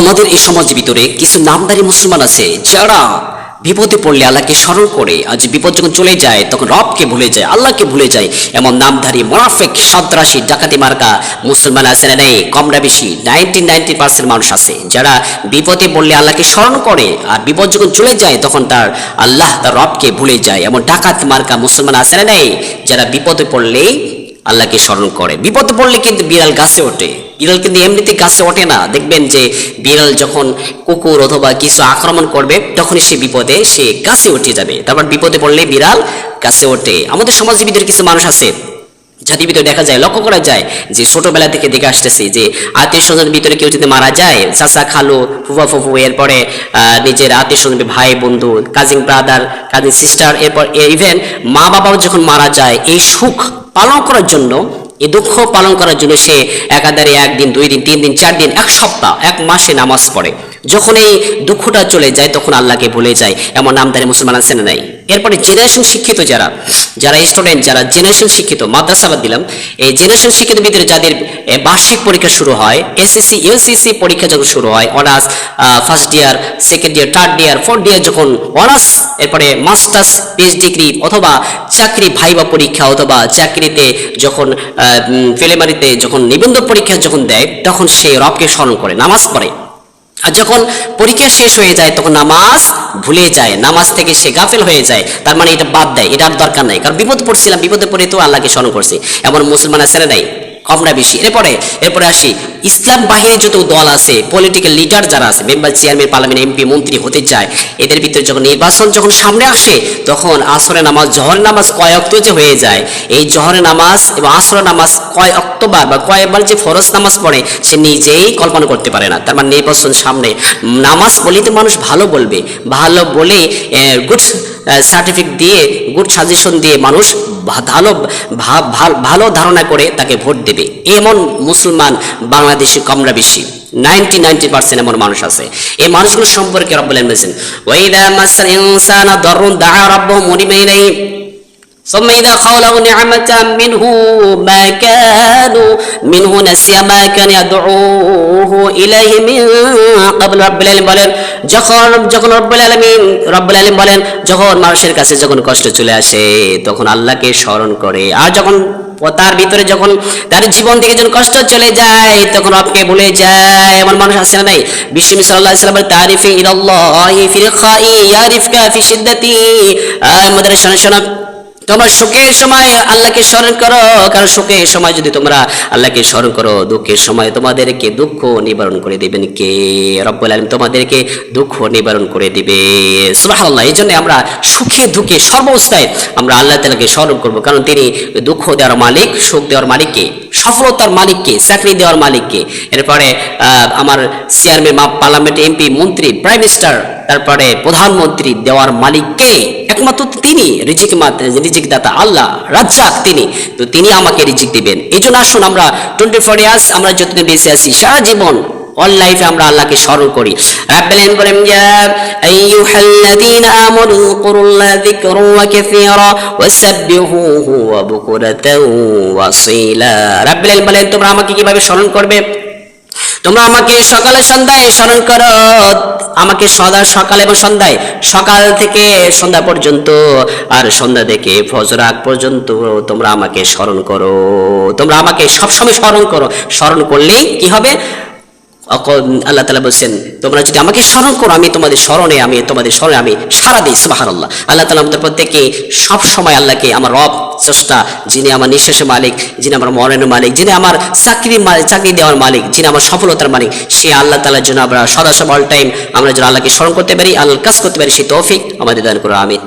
আমাদের এই সমাজের ভিতরে কিছু নামদারি মুসলমান আছে, যারা বিপদে পড়লে আল্লাহকে স্মরণ করে আজ বিপদ যখন চলে যায়, তখন রবকে ভুলে যায়, আল্লাহকে ভুলে যায়। এমন নামধারী মোনাফেক, সন্ত্রাসী, ডাকাতি মার্কা মুসলমান আছে না নেই? কমরা বেশি নাইনটি নাইনটি পার্সেন্ট মানুষ আছে, যারা বিপদে পড়লে আল্লাহকে স্মরণ করে, আর বিপদ যখন চলে যায়, তখন তার আল্লাহ তার রবকে ভুলে যায়। এমন ডাকাত মার্কা মুসলমান আছে না নেই, যারা বিপদে পড়লেই আল্লাহকে স্মরণ করে। বিপদে পড়লে কিন্তু বিড়াল গাছে ওঠে। বিড়াল কিন্তু এমনিতে গাছে ওঠে না। দেখবেন যে বিড়াল যখন কুকুর অথবা কিছু আক্রমণ করবে, তখনই সে বিপদে সে গাছে উঠে যাবে। তারপর বিপদে পড়লে বিড়াল গাছে ওঠে। আমাদের সমাজের ভিতরে কিছু মানুষ আছে জাতির ভিতরে দেখা যায়, লক্ষ্য করা যায় যে ছোটবেলা থেকে দেখে আসতেছে যে আত্মীয় স্বজনের ভিতরে কেউ যদি মারা যায়, চাচা, খালু, ফুফা, ফুফু, এরপরে নিজের আত্মীয় স্বজন ভাই, বন্ধু কাজিন ব্রাদার কাজিন সিস্টার এরপর ইভেন মা বাবাও যখন মারা যায়, এই সুখ পালন করার জন্য এই দুঃখ পালন করার জন্য সে একাধারে একদিন দুই দিন তিন দিন চার দিন এক সপ্তাহ, এক মাসে নামাজ পড়ে। যখন এই দুঃখটা চলে যায়, তখন আল্লাহকে ভুলে যায়। এমন নামদারি মুসলমান আছে না নাই? এরপরে জেনারেশন শিক্ষিত যারা যারা স্টুডেন্ট যারা জেনারেশন শিক্ষিত, মাদ্রাসা বাদ দিলাম, এই জেনারেশন শিক্ষিত ভিতরে যাদের বার্ষিক পরীক্ষা শুরু হয় এসএসসি ইউসিসি পরীক্ষা যখন শুরু হয় honours first year second year third year fourth year যখন অনার্স এরপরে মাস্টার্স পিএইচ ডিগ্রি অথবা চাকরি ভাইবা পরীক্ষা অথবা চাকরিতে যখন ফেলেমারিতে যখন নিবন্ধ পরীক্ষা যখন দেয়, তখন সে রবকে স্মরণ করে, নামাজ পড়ে। আর যখন পরীক্ষা শেষ হয়ে যায়, তখন নামাজ ভুলে যায়। নামাজ থেকে সে গাফেল হয়ে যায়। তার মানে এটা বাদ দেয় এটা আর দরকার নাই। কারণ বিপদ পড়ছিলাম, বিপদে পড়ে তো আল্লাহকে স্মরণ করছি। এমন মুসলমানের না নাই। কম বেশি। এরপরে এরপরে আসি। ইসলাম বাহিনীর যত দল আছে পলিটিক্যাল লিডার যারা আছে মেম্বার চেয়ারম্যান পার্লামেন্ট এমপি মন্ত্রী হতে চায়, এদের ভিতরে যখন নির্বাচন যখন সামনে আসে, তখন আসরে নামাজ, জহরের নামাজ কয় অক্ত যে হয়ে যায়। এই জহরের নামাজ এবং আসর নামাজ কয় অক্টোবার বা কয়েকবার যে ফরজ নামাজ পড়ে, সে নিজেই কল্পনা করতে পারে না। তার মানে নির্বাচন সামনে। নামাজ বলেই তো মানুষ ভালো বলবে। ভালো বলে গুড সার্টিফিকেট দিয়ে গুড সাজেশন দিয়ে মানুষ ভালো ভা- ভা- ভালো ধারণা করে তাকে ভোট দেবে। এমন মুসলমান বাংলাদেশে কমরা বেশি। নাইনটি নাইনটি পার্সেন্ট এমন মানুষ আছে। এই মানুষগুলো সম্পর্কে রব্বুল বলেছেন ওয়াইদা মাসাল ইনসানা দরুন দাআ রাব্বাহু মুনিবা ثم إذا خاله نعمة منه ما كانوا منه نسي ما كان يدعوه إليه من قبل رب العالمين বলেন যখন যখন রব্বুল আলামিন রব্বুল আলামিন বলেন যখন মানুষের কাছে যখন কষ্ট চলে আসে তখন আল্লাহকে স্মরণ করে আর যখন তার ভিতরে যখন তার জীবন থেকে যখন কষ্ট চলে যায় তখন রবকে ভুলে যায় এমন মানুষ আছে না নাই বিশ্ব সাল্লাল্লাহু আলাইহি সাল্লামের তারিফে ইলাল্লাহি ফিল খাই ইয়ারিফকা ফি শিদ্দাতি আমাদের শোনা শোনা তোমার সুখের সময় আল্লাহকে স্মরণ করো, কারণ সুখের সময় যদি তোমরা আল্লাহকে স্মরণ করো, দুঃখের সময় তোমাদেরকে দুঃখ নিবারণ করে দিবেন কে? রব্বুল আলম তোমাদেরকে দুঃখ নিবারণ করে দিবে। সুবহানাল্লাহ এই জন্য আমরা সুখে দুঃখে সর্বাবস্থায় আমরা আল্লাহ তালাকে স্মরণ করব, কারণ তিনি দুঃখ দেওয়ার মালিক, সুখ দেওয়ার মালিককে সফলতার মালিককে চাকরি দেওয়ার মালিককে এরপরে আমার চেয়ারম্যান পার্লামেন্ট এমপি, মন্ত্রী, প্রাইম মিনিস্টার তারপরে প্রধানমন্ত্রী দেওয়ার মালিককে একমাত্র তিনি, রিজিক রিজিক দাতা, আল্লাহ, রাজ্জাক তিনি। তো তিনি আমাকে রিজিক দিবেন। এই জন্য আসুন আমরা টোয়েন্টি ফোর ইয়ার্স আমরা যতদিন বেঁচে আছি, সারা জীবন অল লাইফে আমরা আল্লাহকে স্মরণ করি। রাব্বিল বলেন, ইয়া আইয়ুহাল্লাযীনা আমানু কুরুল্লাহ যিকরুন ওয়া কাসীরা ওয়াসাব্বিহুহু ওয়া বুকুরাতাও ওয়াসীলা রাব্বিল বলেন, তোমরা আমাকে কীভাবে স্মরণ করবে? তোমরা আমাকে সকালে সন্ধ্যায় স্মরণ করো। আমাকে সদা সকাল এবং সন্ধ্যায়, সকাল থেকে সন্ধ্যা পর্যন্ত আর সন্ধ্যা থেকে ফজর আগ পর্যন্ত তোমরা আমাকে স্মরণ করো। তোমরা আমাকে সবসময় স্মরণ করো। স্মরণ করলেই কি হবে? আল্লাহ তালা বলছেন, তোমরা যদি আমাকে স্মরণ করো, আমি তোমাদের স্মরণে, আমি তোমাদের স্মরণে, আমি সারা দিই সুবাহান আল্লাহ আল্লাহ তালা আমাদের প্রত্যেকে সব সময় আল্লাহকে আমার রব, স্রষ্টা, যিনি আমার নিঃশ্বাসের মালিক, যিনি আমার মরণের মালিক, যিনি আমার চাকরি চাকরি দেওয়ার মালিক, যিনি আমার সফলতার মালিক, সে আল্লাহ তালার জন্য আমরা সদা সব অল টাইম আমরা যেন আল্লাহকে স্মরণ করতে পারি, আল্লাহর কাজ করতে পারি, সেই তৌফিক আমাদের দান করো আমি